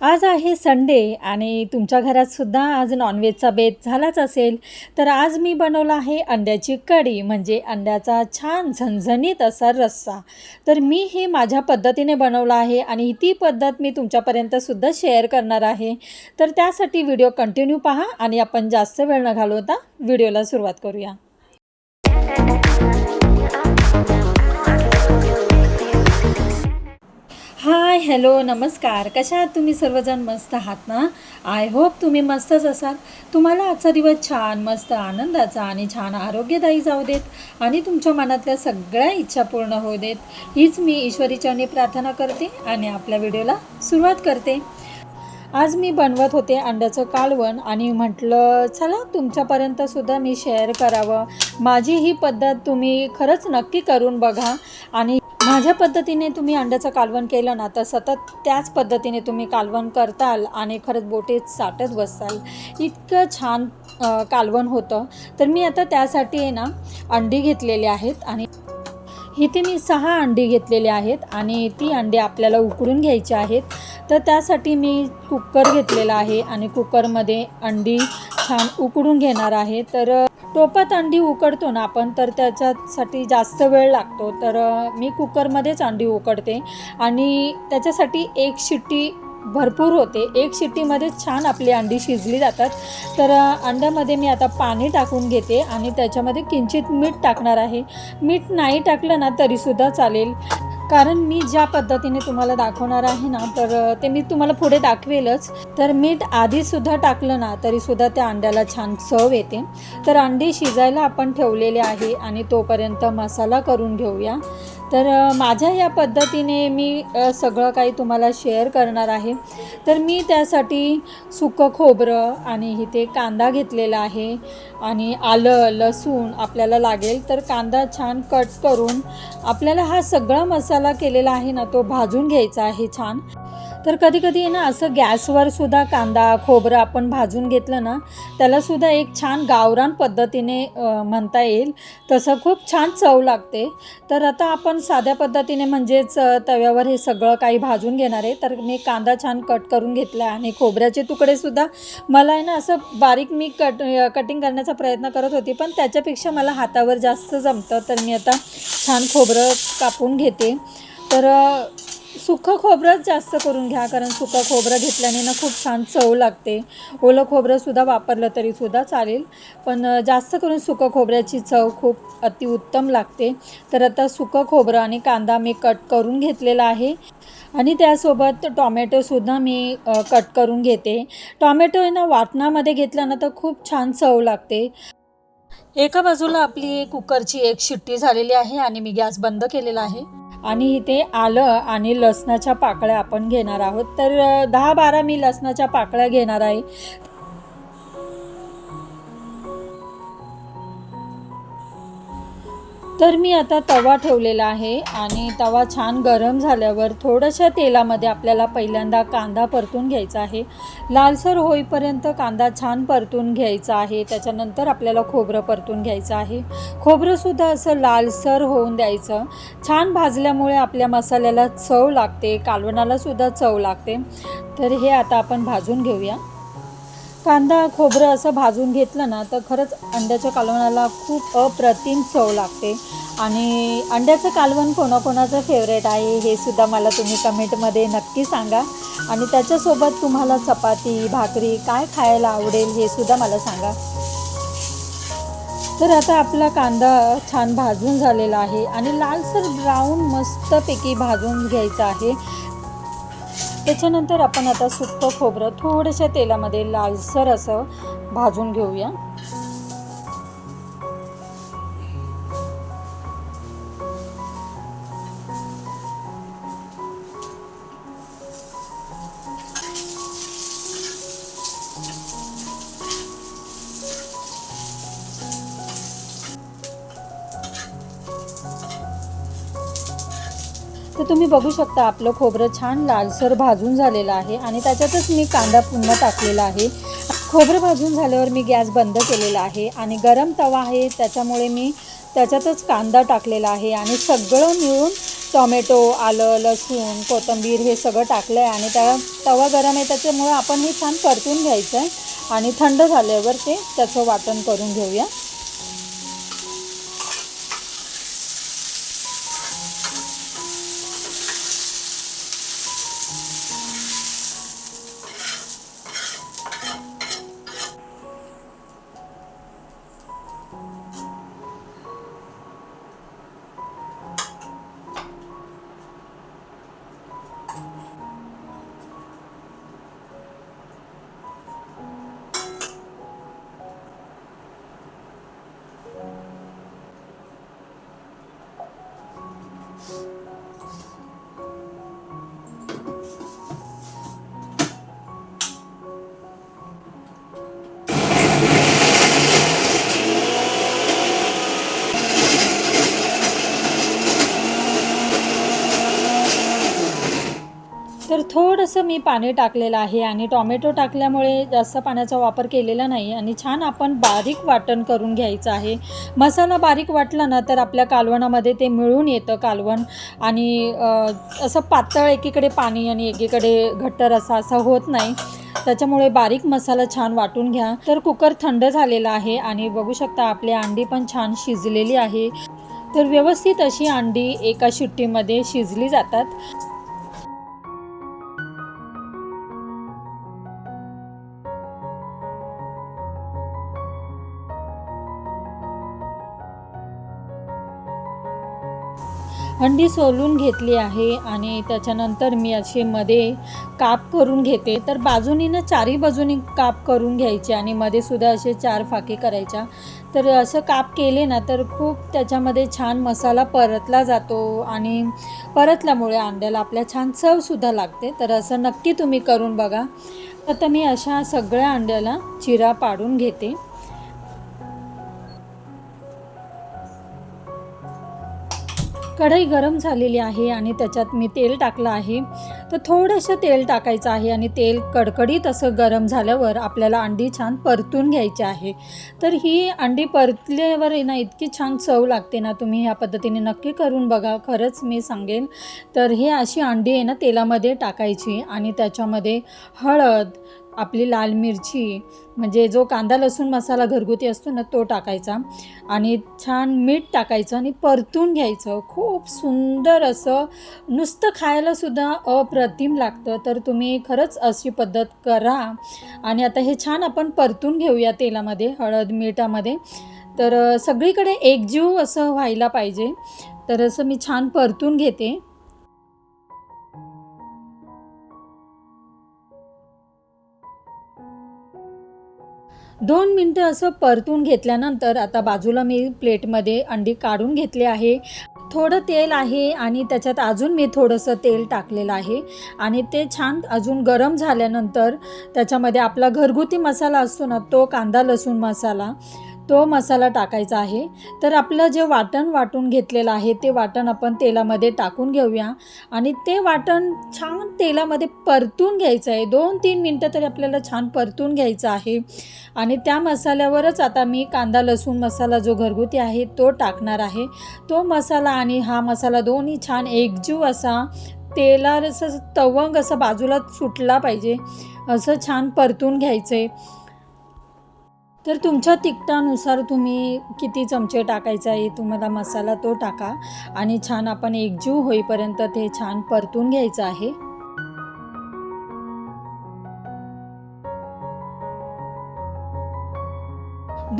आज आहे संडे आणि तुमच्या घरातसुद्धा आज नॉनव्हेजचा बेत झालाच असेल तर आज मी बनवला आहे अंड्याची कढी म्हणजे अंड्याचा छान झणझणीत असा रस्सा. तर मी हे माझ्या पद्धतीने बनवला आहे आणि ती पद्धत मी तुमच्यापर्यंतसुद्धा शेअर करणार आहे. तर त्यासाठी व्हिडिओ कंटिन्यू पहा आणि आपण जास्त वेळ न घालवता व्हिडिओला सुरुवात करूया. हाय हॅलो नमस्कार. कशा आहात तुम्ही? सर्वजण मस्त आहात ना? आय होप तुम्ही मस्तच असाल. तुम्हाला आजचा दिवस छान मस्त आनंदाचा आणि छान आरोग्यदायी जाऊ देत आणि तुमच्या मनातल्या सगळ्या इच्छा पूर्ण होऊ देत. हीच मी ईश्वरीचरणी प्रार्थना करते आणि आपल्या व्हिडिओला सुरुवात करते. आज मी बनवत होते अंड्याचं कालवण आणि म्हटलं चला तुमच्यापर्यंतसुद्धा मी शेअर करावं. माझी ही पद्धत तुम्ही खरंच नक्की करून बघा आणि माझ्या पद्धतीने तुम्ही अंड्याचं कालवण केलं ना तर सतत त्याच पद्धतीने तुम्ही कालवण करताल आणि खरंच बोटे साठत बसाल. इतकं छान कालवण होतं. तर मी आता त्यासाठी आहे ना अंडी घेतलेली आहेत आणि इथे मी सहा अंडी घेतलेले आहेत आणि ती अंडी आपल्याला उकडून घ्यायची आहेत. तर त्यासाठी मी कुकर घेतलेला आहे आणि कुकरमध्ये अंडी छान उकडून घेणार आहे. तर टोपात अंडी उकडतो ना आपण तर त्याच्यासाठी जास्त वेळ लागतो. तर मी कुकरमध्येच अंडी उकडते आणि त्याच्यासाठी एक शिट्टी भरपूर होते. एक शिट्टीमध्ये छान आपली अंडी शिजली जातात. तर अंड्यामध्ये मी आता पाणी टाकून घेते आणि त्याच्यामध्ये किंचित मीठ टाकणार आहे. मीठ नाही टाकलं ना तरीसुद्धा चालेल. कारण मी ज्या पद्धतीने तुम्हाला दाखवणार आहे ना तर ते मी तुम्हाला पुढे दाखवेलच. तर मीठ आधीसुद्धा टाकलं ना तरीसुद्धा त्या अंड्याला छान चव येते. तर अंडी शिजायला आपण ठेवलेले आहे आणि तोपर्यंत मसाला करून घेऊया. तर माझ्या या पद्धतीने मी सगळं काही तुम्हाला शेअर करणार आहे. तर मी त्यासाठी सुकं खोबरं आणि इथे कांदा घेतलेला आहे आणि आलं लसूण आपल्याला लागेल. तर कांदा छान कट करून आपल्याला हा सगळा मसाला केलेला आहे ना तो भाजून घ्यायचा आहे छान. तर कधीकधी ना असं गॅसवर सुद्धा कांदा खोबरं आपण भाजून घेतलं ना त्यालासुद्धा एक छान गावरान पद्धतीने म्हणता येईल. तसं खूप छान चव लागते. तर आता आपण साध्या पद्धतीने म्हणजेच तव्यावर हे सगळं काही भाजून घेणार आहे. तर मी कांदा छान कट करून घेतला आणि खोबऱ्याचे तुकडेसुद्धा मला आहे ना असं बारीक मी कट कटिंग करण्याचा प्रयत्न करत होती पण त्याच्यापेक्षा मला हातावर जास्त जमतं. तर मी आता छान खोबरं कापून घेते. तर सुकं खोबरंच जास्त करून घ्या कारण सुकं खोबरं घेतल्याने ना खूप छान चव लागते. ओलं खोबरंसुद्धा वापरलं तरीसुद्धा चालेल पण जास्त करून सुकं खोबऱ्याची चव खूप अतिउत्तम लागते. तर आता सुकं खोबरं आणि कांदा मी कट करून घेतलेला आहे. आणि त्यासोबत टॉमॅटोसुद्धा मी कट करून घेते. टॉमॅटो आहे ना वाटणामध्ये घेतला ना तर खूप छान चव लागते. एका बाजूला आपली कुकरची एक शिट्टी झालेली आहे आणि मी गॅस बंद केलेला आहे. आणि इथे आलं आणि लसणाच्या पाकळ्या आपण घेणार आहोत. तर दहा बारा मी लसणाच्या पाकळ्या घेणार आहे. तर मी आता तवा ठेवलेला आहे आणि तवा छान गरम झाल्यावर थोड्याशा तेलामध्ये आपल्याला पहिल्यांदा कांदा परतून घ्यायचा आहे. लालसर होईपर्यंत कांदा छान परतून घ्यायचा आहे. त्याच्यानंतर आपल्याला खोबरं परतून घ्यायचं आहे. खोबरंसुद्धा असं लालसर होऊन द्यायचं. छान भाजल्यामुळे आपल्या मसाल्याला चव लागते कालवणालासुद्धा चव लागते. तर हे आता आपण भाजून घेऊया. कांदा खोबरं असं भाजून घेतलं ना तर खरंच अंड्याच्या कालवणाला खूप अप्रतिम चव लागते. आणि अंड्याचं कालवण कोणाकोणाचं फेवरेट आहे हे सुद्धा मला तुम्ही कमेंटमध्ये नक्की सांगा. आणि त्याच्यासोबत तुम्हाला चपाती भाकरी काय खायला आवडेल हे सुद्धा मला सांगा. तर आता आपला कांदा छान भाजून झालेला आहे. आणि लालसर ब्राऊन मस्तपैकी भाजून घ्यायचा आहे. त्याच्यानंतर आपण आता सुक्क खोबरं थोडंशा तेलामध्ये लालसर असं भाजून घेऊया. तुम्ही बघू शकता आपलं खोबरं छान लालसर भाजून झालेलं आहे आणि त्याच्यातच मी कांदा पुन्हा टाकलेला आहे. खोबरं भाजून झाल्यावर मी गॅस बंद केलेला आहे आणि गरम तवा आहे त्याच्यामुळे मी त्याच्यातच कांदा टाकलेला आहे आणि सगळं मिळून टॉमॅटो आलं लसूण कोथिंबीर हे सगळं टाकलं आहे आणि त्या तवा गरम आहे त्याच्यामुळं आपण हे छान परतून घ्यायचं आहे आणि थंड झाल्यावर ते त्याचं वाटण करून घेऊया. थोडंसं मी पाणी टाकलेलं आहे आणि टॉमॅटो टाकल्यामुळे जास्त पाण्याचा वापर केलेला नाही आणि छान आपण बारीक वाटण करून घ्यायचं आहे. मसाला बारीक वाटला ना तर आपल्या कालवणामध्ये ते मिळून येतं कालवण. आणि असं पातळ एकीकडे पाणी आणि एकीकडे घट्टर असा असा होत नाही. त्याच्यामुळे बारीक मसाला छान वाटून घ्या. तर कुकर थंड झालेला आहे आणि बघू शकता आपली अंडी पण छान शिजलेली आहे. तर व्यवस्थित अशी अंडी एका शिट्टीमध्ये शिजली जातात. अंडी सोलून घेतली आहे आणि त्याच्यानंतर मी असे मध्ये काप करून घेते. तर बाजूनी ना चारी बाजूनी काप करून घ्यायचे आणि मध्ये सुद्धा असे चार फाके करायच्या. तर असं काप केले ना तर खूप त्याच्यामध्ये छान मसाला परतला जातो आणि परतल्यामुळे अंड्याला आपल्या छान चवसुद्धा लागते. तर असं नक्की तुम्ही करून बघा. आता मी अशा सगळ्या अंड्याला चिरा पाडून घेते. कढई गरम झालेली आहे आणि त्याच्यात मी तेल टाकलं आहे. तर थोडंसं तेल टाकायचं आहे आणि तेल कडकडीत असं गरम झाल्यावर आपल्याला अंडी छान परतून घ्यायची आहे. तर ही अंडी परतल्यावर आहे ना इतकी छान चव लागते ना तुम्ही ह्या पद्धतीने नक्की करून बघा. खरंच मी सांगेन. तर हे अशी अंडी आहे ना तेलामध्ये टाकायची आणि त्याच्यामध्ये हळद आपली लाल मिरची म्हणजे जो कांदा लसूण मसाला घरगुती असतो ना तो टाकायचा. आणि छान मीठ टाकायचं आणि परतून घ्यायचं. खूप सुंदर असं नुसतं खायलासुद्धा अप्रतिम लागतं. तर तुम्ही खरंच अशी पद्धत करा. आणि आता हे छान आपण परतून घेऊया तेलामध्ये हळद मिठामध्ये. तर सगळीकडे एकजीव असं व्हायला पाहिजे. तर असं मी छान परतून घेते. दोन मिनटं असं परतून घेतल्यानंतर आता बाजूला मी प्लेटमध्ये अंडी काढून घेतले आहे. थोडं तेल आहे आणि त्याच्यात अजून मी थोडंसं तेल टाकलेलं आहे. आणि ते छान अजून गरम झाल्यानंतर त्याच्यामध्ये आपला घरगुती मसाला असतो ना तो कांदा लसूण मसाला. तो मसाला टाकायचा आहे. तर आपलं जे वाटण वाटून घेतलेलं आहे ते वाटण आपण तेलामध्ये टाकून घेऊया. आणि ते वाटण छान तेलामध्ये परतून घ्यायचं आहे. दोन तीन मिनटं तरी आपल्याला छान परतून घ्यायचं आहे. आणि त्या मसाल्यावरच आता मी कांदा लसूण मसाला जो घरगुती आहे तो टाकणार आहे. तो मसाला आणि हा मसाला दोन्ही छान एकजीव असा तेला असं तवंग असं बाजूला सुटला पाहिजे. असं छान परतून घ्यायचं आहे तर तुमच्या तिखटानुसार तुम्ही किती चमचे टाकायचा आहे? तुम्हाला मसाला तो टाका. आणि छान आपण एकजीव होईपर्यंत ते छान परतून घ्यायचं आहे.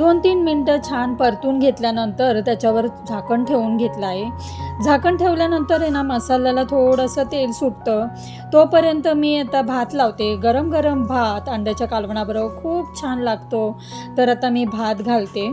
दोन तीन मिनटं छान परतून घेतल्यानंतर त्याच्यावर झाकण ठेवून घेतलं आहे झाकण ठेवल्यानंतर आहे ना मसाल्याला थोडंसं तेल सुटतं. तोपर्यंत मी आता भात लावते. गरम गरम भात अंड्याच्या कालवणाबरोबर खूप छान लागतो. तर आता मी भात घालते.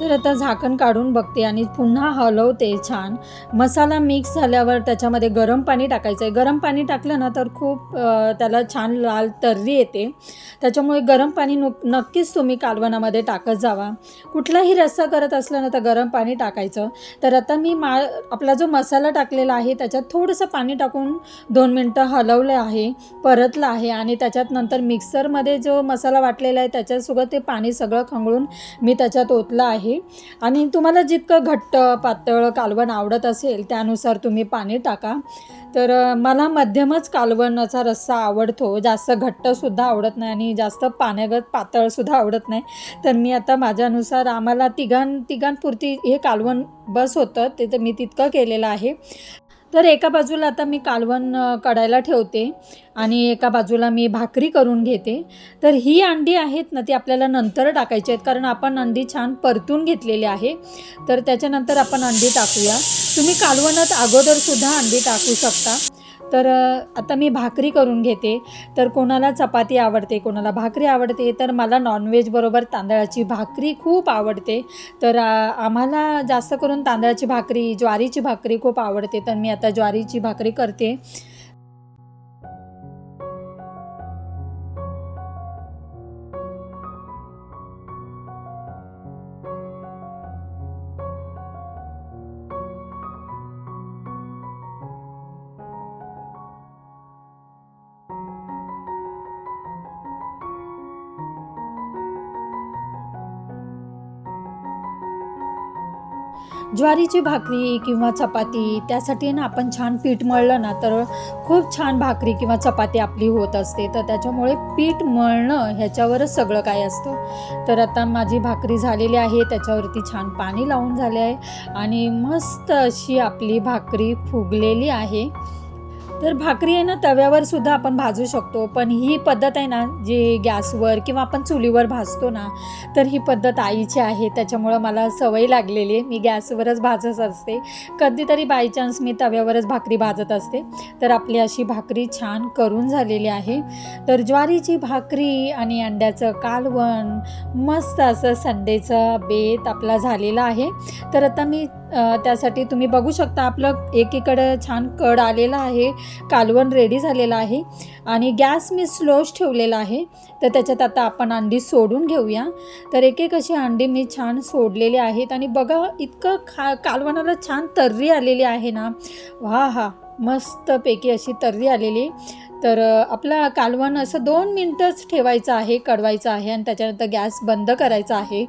तर आता झाकण काढून बघते आणि पुन्हा हलवते छान. मसाला मिक्स झाल्यावर त्याच्यामध्ये गरम पाणी टाकायचं आहे गरम पाणी टाकलं ना तर खूप त्याला छान लाल तर्री येते. त्याच्यामुळे गरम पाणी नक्कीच तुम्ही कालवणामध्ये टाकत जावा. कुठलाही रस्सा करत असलं ना तर गरम पाणी टाकायचं. तर आता मी मा आपला जो मसाला टाकलेला आहे त्याच्यात थोडंसं पाणी टाकून दोन मिनटं हलवलं आहे परतलं आहे आणि त्याच्यात नंतर मिक्सरमध्ये जो मसाला वाटलेला आहे त्याच्यासोबत ते पाणी सगळं खंगळून मी त्याच्यात ओतलं आहे. आणि तुम्हाला जितकं घट्ट पातळ कालवण आवडत असेल त्यानुसार तुम्ही पाणी टाका. तर मला मध्यमच कालवणाचा रस्सा आवडतो. जास्त घट्टसुद्धा आवडत नाही आणि जास्त पाण्यागत पातळसुद्धा आवडत नाही. तर मी आता माझ्यानुसार आम्हाला तिघां तिघांपुरती हे कालवण बस होतं. ते तर मी तितकं केलेलं आहे. तर एका बाजूला आता मी कालवण कढायला ठेवते आणि एका बाजूला मी भाकरी करून घेते. तर ही अंडी आहेत ना ती आपल्याला नंतर टाकायची आहेत कारण आपण अंडी छान परतून घेतलेली आहे. तर त्याच्यानंतर आपण अंडी टाकूया. तुम्ही कालवणात अगोदरसुद्धा अंडी टाकू शकता. तर आता मी भाकरी करून घेते. तर कोणाला चपाती आवडते कोणाला भाकरी आवडते तर मला नॉनव्हेजबरोबर तांदळाची भाकरी खूप आवडते. तर आम्हाला जास्त करून तांदळाची भाकरी ज्वारीची भाकरी खूप आवडते. तर मी आता ज्वारीची भाकरी करते. ज्वारीची भाकरी किंवा चपाती त्यासाठी ना आपण छान पीठ मळलं ना तर खूप छान भाकरी किंवा चपाती आपली होत असते. तर त्याच्यामुळे पीठ मळणं ह्याच्यावरच सगळं काय असतं. तर आता माझी भाकरी झालेली आहे त्याच्यावरती छान पाणी लावून झाले आहे. आणि मस्त अशी आपली भाकरी फुगलेली आहे. तर भाकरी आहे ना तव्यावर सुद्धा आपण भाजू शकतो. पण ही पद्धत आहे ना जी गॅसवर किंवा आपण चुलीवर भाजतो ना तर ही पद्धत आईची आहे. त्याच्यामुळं मला सवय लागलेली आहे. मी गॅसवरच भाजत असते. कधीतरी बाय चान्स मी तव्यावरच भाकरी भाजत असते. तर आपली अशी भाकरी छान करून झालेली आहे. तर ज्वारीची भाकरी आणि अंड्याचं कालवण मस्त असं संडेचा बेत आपला झालेला आहे. तर आता मी त्यासाठी तुम्ही बघू शकता आपलं एकीकडं छान कड आलेलं आहे कालवण रेडी झालेलं आहे आणि गॅस मी स्लोच ठेवलेला आहे. तर त्याच्यात आता आपण अंडी सोडून घेऊया. तर एक एक अशी अंडी मी छान सोडलेली आहेत आणि बघा इतकं खा कालवणाला छान तर्री आलेली आहे ना. वा हा मस्तपैकी अशी तर्री आलेली. तर आपला कालवण असं दोन मिनटंच ठेवायचं आहे कडवायचं आहे आणि त्याच्यानंतर गॅस बंद करायचा आहे.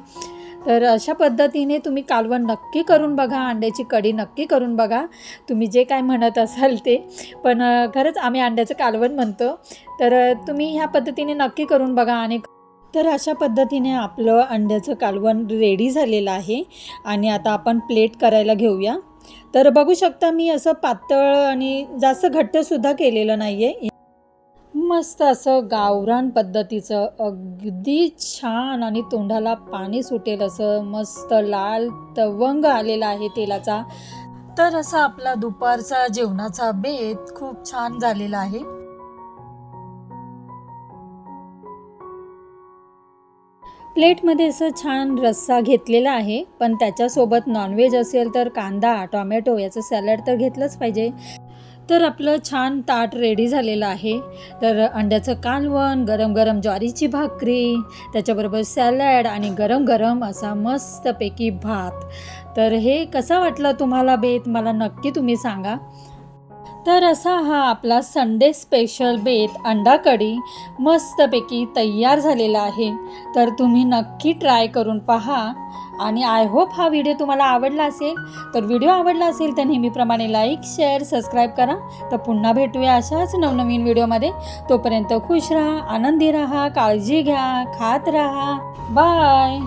तर अशा पद्धतीने तुम्ही कालवण नक्की करून बघा अंड्याची कढी नक्की करून बघा. तुम्ही जे काय म्हणत असाल ते. पण खरंच आम्ही अंड्याचं कालवण म्हणतो. तर तुम्ही ह्या पद्धतीने नक्की करून बघा आणि तर अशा पद्धतीने आपलं अंड्याचं कालवण रेडी झालेलं आहे आणि आता आपण प्लेट करायला घेऊया. तर बघू शकता मी असं पातळ आणि जास्त घट्टसुद्धा केलेलं नाही आहे मस्त असं गावरान पद्धतीचं अगदी छान आणि तोंडाला पाणी सुटेल असं मस्त लाल तवंग आलेला आहे तेलाचा. तर असा आपला दुपारचा जेवणाचा बेत खूप छान झालेला आहे. प्लेटमध्ये असं छान रस्सा घेतलेला आहे पण त्याच्यासोबत नॉनव्हेज असेल तर कांदा टॉमॅटो याचं सॅलड तर घेतलंच पाहिजे. तर आपलं छान ताट रेडी झालेलं आहे. तर अंड्याचं कालवण गरम गरम ज्वारीची भाकरी त्याच्याबरोबर सॅलड आणि गरम गरम असा मस्तपैकी भात. तर हे कसं वाटलं तुम्हाला बेत? मला नक्की तुम्ही सांगा. तर असा हा आपला संडे स्पेशल बेत अंडा कढी मस्तपैकी तयार झालेला आहे. तर तुम्ही नक्की ट्राय करून पहा. आणि आय होप हा व्हिडिओ तुम्हाला आवडला असेल. तर व्हिडिओ आवडला असेल तर नेहमीप्रमाणे लाईक शेअर सबस्क्राईब करा. तर पुन्हा भेटूया अशाच नवनवीन व्हिडिओमध्ये तोपर्यंत खुश राहा आनंदी राहा काळजी घ्या खात राहा. बाय